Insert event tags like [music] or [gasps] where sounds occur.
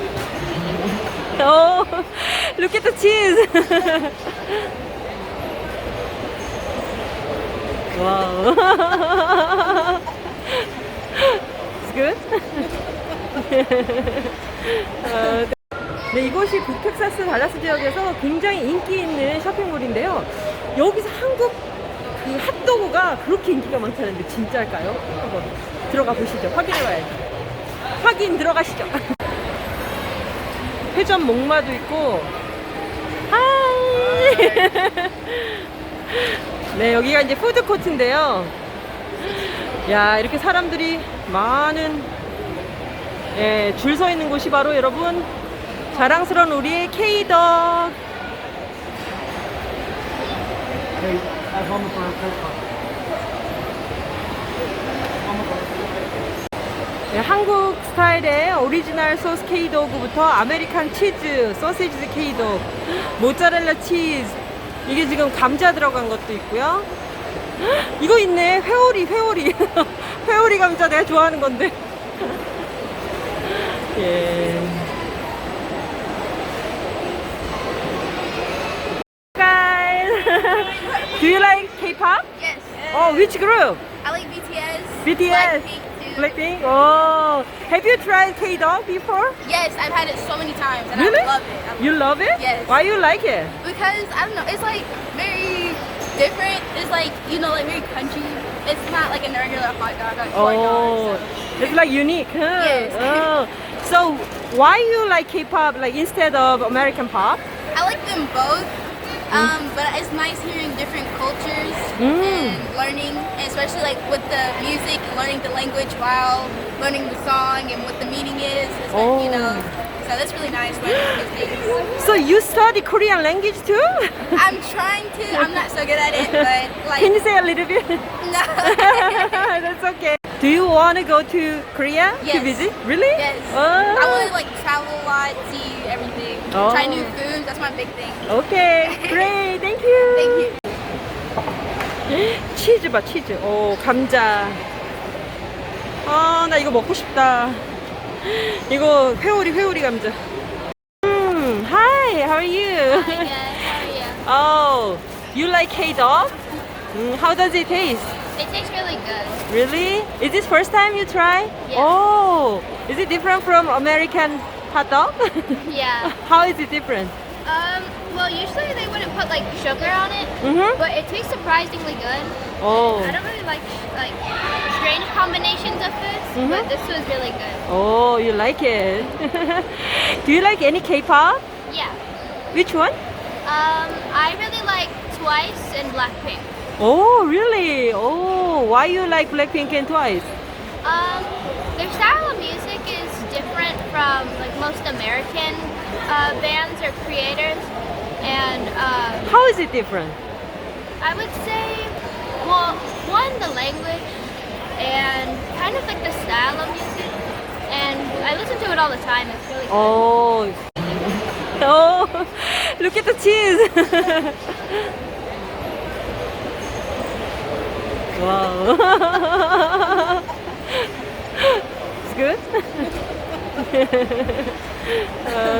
[laughs] Oh, look at the cheese. [laughs] wow. [laughs] It's good? 어, 네, 이곳이 북텍사스 달라스 지역에서 굉장히 인기 있는 쇼핑몰인데요. 여기서 한국 그 핫도그가 그렇게 인기가 많다는데 진짜일까요? 한번 들어가 보시죠. 확인해 봐야죠. 확인 들어가시죠. 회전 목마도 있고. 하이. [laughs] 네, 여기가 이제 푸드코트인데요. 야, 이렇게 사람들이 많은 예, 줄 서 있는 곳이 바로 여러분 자랑스러운 우리의 K덕. 한국 스타일의 오리지널 소스 K도그부터 아메리칸 치즈, 소시지 K도그, 모짜렐라 치즈, 이게 지금 감자 들어간 것도 있고요. [gasps] 이거 있네, 회오리, 회오리. [laughs] 회오리 감자 내가 좋아하는 건데. [laughs] 예. Guys, [laughs] do you like K-pop? Yes. Oh, which group? I like BTS. BTS. Blackpink. Blackpink. Oh, have you tried K-dog before? Yes, I've had it so many times and Really? I love it. I love You love it? Yes. Why you like it? it. Because I don't know, it's like very different. It's like you know, like very crunchy. It's not like a regular hot dog Oh, dog. it's like unique, huh? Yes. Oh. So why you like K-pop like instead of American pop? I like them both. Um, but it's nice hearing different cultures Mm. And learning, especially like with the music, and learning the language while learning the song and what the meaning is. Like, you know, Oh. so that's really nice learning these things. [gasps] So you study Korean language too? [laughs] I'm trying to. I'm not so good at it, but [laughs] like Can you say a little bit? [laughs] no. That's okay. Do you want to go to Korea to visit? Really? yes. Oh. I want to like travel a lot, see everything, oh. try Oh. new foods. That's my big thing. Okay, great. Thank you. Thank you. 치즈 봐, 치즈. 오, 감자. 아, 나 이거 먹고 싶다. 이거 회오리, 회오리 감자. 음, hi, how are you? Hi guys, how are you? Oh, you like K-dog? Mm, how does it taste? It tastes really good. Really? Is this first time you try? Yeah. Oh, is it different from American hot dog? Yeah. how is it different? Um. Well, usually they wouldn't put like sugar on it, Mm-hmm. but it tastes surprisingly good. Oh. I don't really like like strange combinations of foods, Mhm. but this was really good. Oh, you like it. [laughs] Do you like any K-pop? Yeah. Which one? Um. I really like Twice and Blackpink. Oh, really? Oh, why you like Blackpink and Twice? Um, their style of music is different from like most American uh, bands or creators, and uh, How is it different? I would say, well, one the language and kind of like the style of music, and I listen to it all the time. It's really good. Oh, [laughs] oh, look at the cheese. [laughs] wow. [laughs] it's good? Uh,